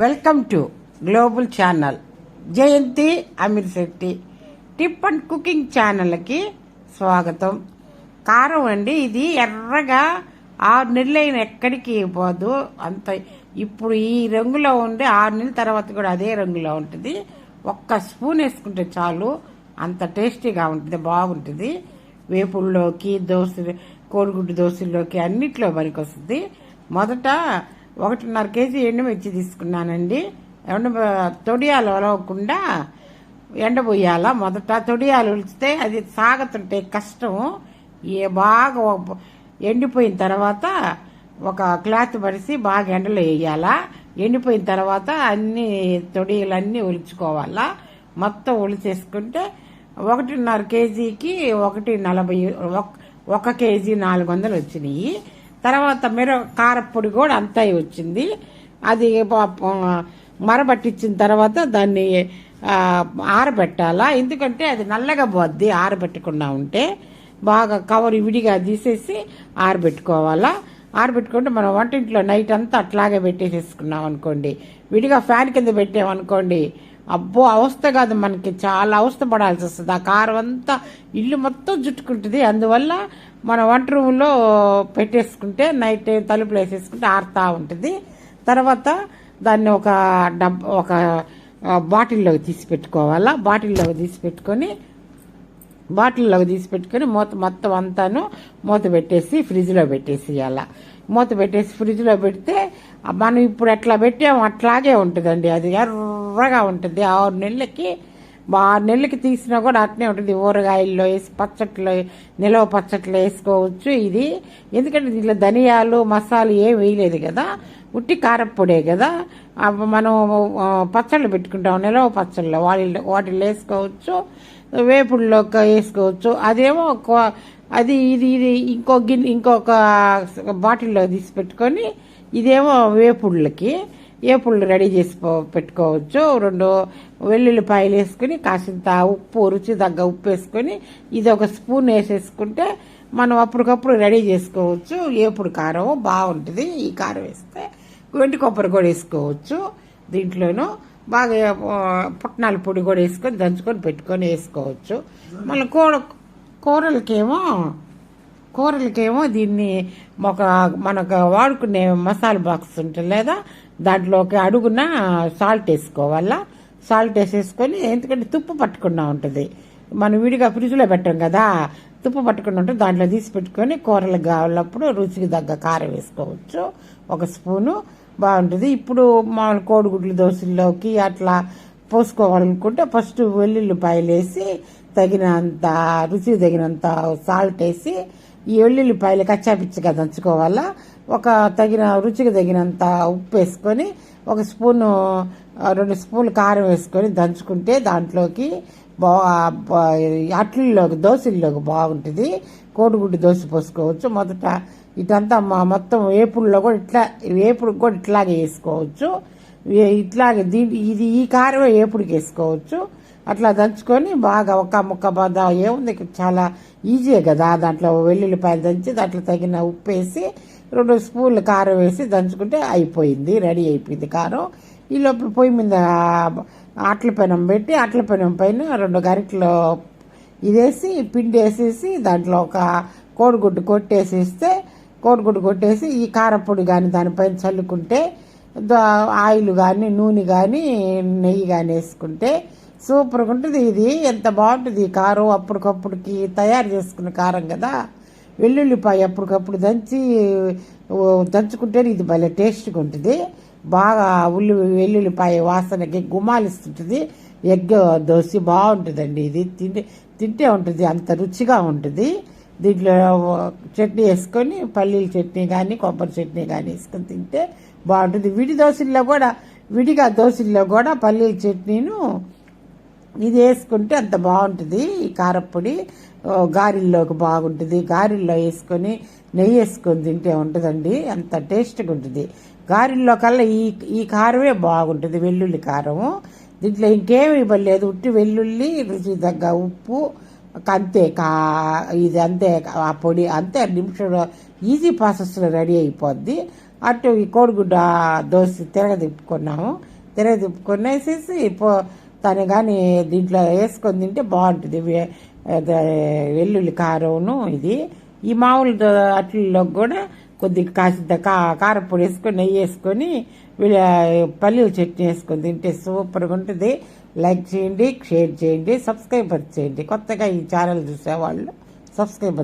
Welcome to global channel. Jayanti Amir Shetty. Tip and cooking ఛానల్కి స్వాగతం. కారం అండి ఇది ఎర్రగా ఆరు నెలలైన ఎక్కడికి పోదు. అంత ఇప్పుడు ఈ రంగులో ఉండి ఆరు నెలల తర్వాత కూడా అదే రంగులో ఉంటుంది. ఒక్క స్పూన్ వేసుకుంటే చాలు అంత టేస్టీగా ఉంటుంది బాగుంటుంది. వేపుల్లోకి దోశ కోడిగుడ్డు దోశల్లోకి అన్నిట్లో పనికొస్తుంది. మొదట ఒకటిన్నర కేజీ ఎండుమిర్చి తీసుకున్నానండి. ఎండ తొడియాలు ఒలవకుండా ఎండబోయాల మొదట తొడియాలు ఉలిస్తే అది సాగుతుంటే కష్టం. ఏ బాగా ఎండిపోయిన తర్వాత ఒక క్లాత్ పరిసి బాగా ఎండలో వేయాలా? ఎండిపోయిన తర్వాత అన్ని తొడియలన్నీ ఒలుచుకోవాలా మొత్తం ఒలిచేసుకుంటే ఒకటిన్నర కేజీకి ఒకటి నలభై ఒక- ఒక కేజీ నాలుగు వందలు వచ్చినాయి. తర్వాత మిర కారపొడి కూడా అంతా వచ్చింది. అది మరబట్టించిన తర్వాత దాన్ని ఆరబెట్టాలా? ఎందుకంటే అది నల్లగా పోద్ది ఆరబెట్టకుండా ఉంటే. బాగా కవర్ విడిగా తీసేసి ఆరబెట్టుకోవాలా? ఆరబెట్టుకుంటే మనం వంటింట్లో నైట్ అంతా అట్లాగే పెట్టేసేసుకున్నాం అనుకోండి విడిగా ఫ్యాన్ కింద పెట్టామనుకోండి అబ్బో అవస్థ కాదు మనకి. చాలా అవస్థ పడాల్సి వస్తుంది. ఆ కారం అంతా ఇల్లు మొత్తం చుట్టుకుంటుంది. అందువల్ల మన వంట రూమ్లో పెట్టేసుకుంటే నైట్ తలుపులు వేసేసుకుంటే ఆరుతా ఉంటుంది. తర్వాత దాన్ని ఒక డబ్ ఒక బాటిల్లోకి తీసి పెట్టుకోవాలా బాటిల్లోకి తీసి పెట్టుకొని బాటిల్లోకి తీసి పెట్టుకొని మూత మొత్తం అంతాను మూత పెట్టేసి ఫ్రిడ్జ్లో పెట్టేసేయాల? మూత పెట్టేసి ఫ్రిడ్జ్లో పెడితే మనం ఇప్పుడు ఎట్లా పెట్టాము అట్లాగే ఉంటుందండి. అది ఎర్ర ఎర్రగా ఉంటుంది. ఆరు నెలలకి ఆరు నెలలకి తీసినా కూడా అట్నే ఉంటుంది. ఊరగాయల్లో వేసి పచ్చట్లో నిలవ పచ్చట్లో వేసుకోవచ్చు ఇది. ఎందుకంటే దీంట్లో ధనియాలు మసాలు ఏం వేయలేదు కదా. ఉట్టి కారప్పొడే కదా. మనం పచ్చళ్ళు పెట్టుకుంటాం. నిలవ పచ్చళ్ళు వాటిల్లో వాటిల్లో వేసుకోవచ్చు. వేపుడులోకి వేసుకోవచ్చు. అదేమో ఒక- అది ఇది ఇది ఇంకో గిన్నె ఇంకొక బాటిల్లో తీసి పెట్టుకొని ఇదేమో వేపుళ్ళకి ఏపుళ్ళు రెడీ చేసి పెట్టుకోవచ్చు రెండు వెల్లుల్లిపాయలు వేసుకుని కాసింత ఉప్పు రుచి తగ్గ ఉప్పు వేసుకొని ఇది ఒక స్పూన్ వేసేసుకుంటే మనం అప్పటికప్పుడు రెడీ చేసుకోవచ్చు. ఏపుడు కారం బాగుంటుంది. ఈ కారం వేస్తే వెంటి కొబ్బరి కూడా వేసుకోవచ్చు. దీంట్లోనూ బాగా పుట్నాల పొడి కూడా వేసుకొని దంచుకొని పెట్టుకొని వేసుకోవచ్చు. మళ్ళీ కూర కూరలకేమో కూరలకేమో దీన్ని ఒక మనకు వాడుకునే మసాలా బాక్స్ ఉంటుంది లేదా దాంట్లోకి అడుగున సాల్ట్ వేసుకోవాలా? సాల్ట్ వేసేసుకొని ఎందుకంటే తుప్పు పట్టకుండా ఉంటుంది. మనం విడిగా ఫ్రిడ్జ్లో పెట్టాం కదా తుప్పు పట్టకుండా ఉంటుంది దాంట్లో తీసి పెట్టుకొని కూరలు కావాలప్పుడు రుచికి తగ్గ కారం వేసుకోవచ్చు. ఒక స్పూను. బాగుంటుంది. ఇప్పుడు మామూలు కోడిగుడ్లు దోశల్లోకి అట్లా పోసుకోవాలనుకుంటే ఫస్ట్ వెల్లుల్లిపాయలు వేసి తగినంత రుచికి తగినంత సాల్ట్ వేసి ఈ వెల్లుల్లిపాయలు కచ్చాపిచ్చిగా దంచుకోవాలా? ఒక తగిన రుచికి తగినంత ఉప్పు వేసుకొని ఒక స్పూను రెండు స్పూన్లు కారం వేసుకొని దంచుకుంటే దాంట్లోకి బా అట్లలోకి దోశల్లోకి బాగుంటుంది. కోడిగుడ్డు దోశ పోసుకోవచ్చు. మొదట ఇటంతా మా మొత్తం వేపుడులో కూడా ఇట్లా వేపుడు కూడా ఇట్లాగే వేసుకోవచ్చు. ఇట్లాగే దీని ఇది ఈ కారమే ఏపుడికి వేసుకోవచ్చు. అట్లా దంచుకొని బాగా ఒక ముక్క బాధ ఏముంది చాలా ఈజీయే కదా దాంట్లో వెల్లుల్లిపాయలు దంచి దాంట్లో తగిన ఉప్పు వేసి రెండు స్పూన్లు కారం వేసి దంచుకుంటే అయిపోయింది రెడీ అయిపోయింది కారం. ఈ లోపల పొయ్యి మీద అట్ల పెనం పెట్టి అట్ల పెనం పైన రెండు గరిటలు ఇదేసి పిండి వేసేసి దాంట్లో ఒక కోడిగుడ్డు కొట్టేసేస్తే కోడిగుడ్డు కొట్టేసి ఈ కారపొడి కానీ దానిపైన చల్లుకుంటే ఆయిల్ కానీ నూనె కానీ నెయ్యి కానీ వేసుకుంటే సూపర్గా ఉంటుంది. ఇది ఎంత బాగుంటుంది? ఈ కారం అప్పటికప్పుడుకి తయారు చేసుకున్న కారం కదా. వెల్లుల్లిపాయ అప్పటికప్పుడు దంచి దంచుకుంటే ఇది భలే టేస్ట్గా ఉంటుంది. బాగా ఉల్లి వెల్లుల్లిపాయ వాసనకి గుమాలిస్తుంటుంది. ఎగ్ దోశ బాగుంటుందండి ఇది. తింటే తింటే ఉంటుంది. అంత రుచిగా ఉంటుంది. దీంట్లో చట్నీ వేసుకొని పల్లీల చట్నీ కానీ కొబ్బరి చట్నీ కానీ వేసుకొని తింటే బాగుంటుంది. విడి దోశల్లో కూడా విడిగా దోశల్లో కూడా పల్లీల చట్నీను ఇది వేసుకుంటే అంత బాగుంటుంది. ఈ కారప్పొడి గారెల్లోకి బాగుంటుంది. గారెల్లో వేసుకొని నెయ్యి వేసుకొని తింటే ఉంటుందండి. అంత టేస్ట్గా ఉంటుంది. గారెల్లో కల్లా ఈ ఈ కారమే బాగుంటుంది వెల్లుల్లి కారము. దీంట్లో ఇంకేమి ఇవ్వలేదు ఉట్టి వెల్లుల్లి రుచి తగ్గ ఉప్పు అంతే కా ఇది అంతే ఆ పొడి అంతే నిమిషంలో ఈజీ ప్రాసెస్లో రెడీ అయిపోద్ది. అటు ఈ కోడిగుడ్డ దోశ తిరగదిప్పుకున్నాము తిరగదిప్పుకునేసేసి పో తను కానీ దీంట్లో వేసుకొని తింటే బాగుంటుంది. వెల్లుల్లి కారంను ఇది. ఈ మామూలు అట్లలో కూడా కొద్దిగా కాసింత కా కారపొడి వేసుకొని నెయ్యి వేసుకొని వీళ్ళ పల్లీల చట్నీ వేసుకొని తింటే సూపర్గా ఉంటుంది. లైక్ చేయండి షేర్ చేయండి సబ్స్క్రైబర్ చేయండి. కొత్తగా ఈ ఛానల్ చూసేవాళ్ళు సబ్స్క్రైబర్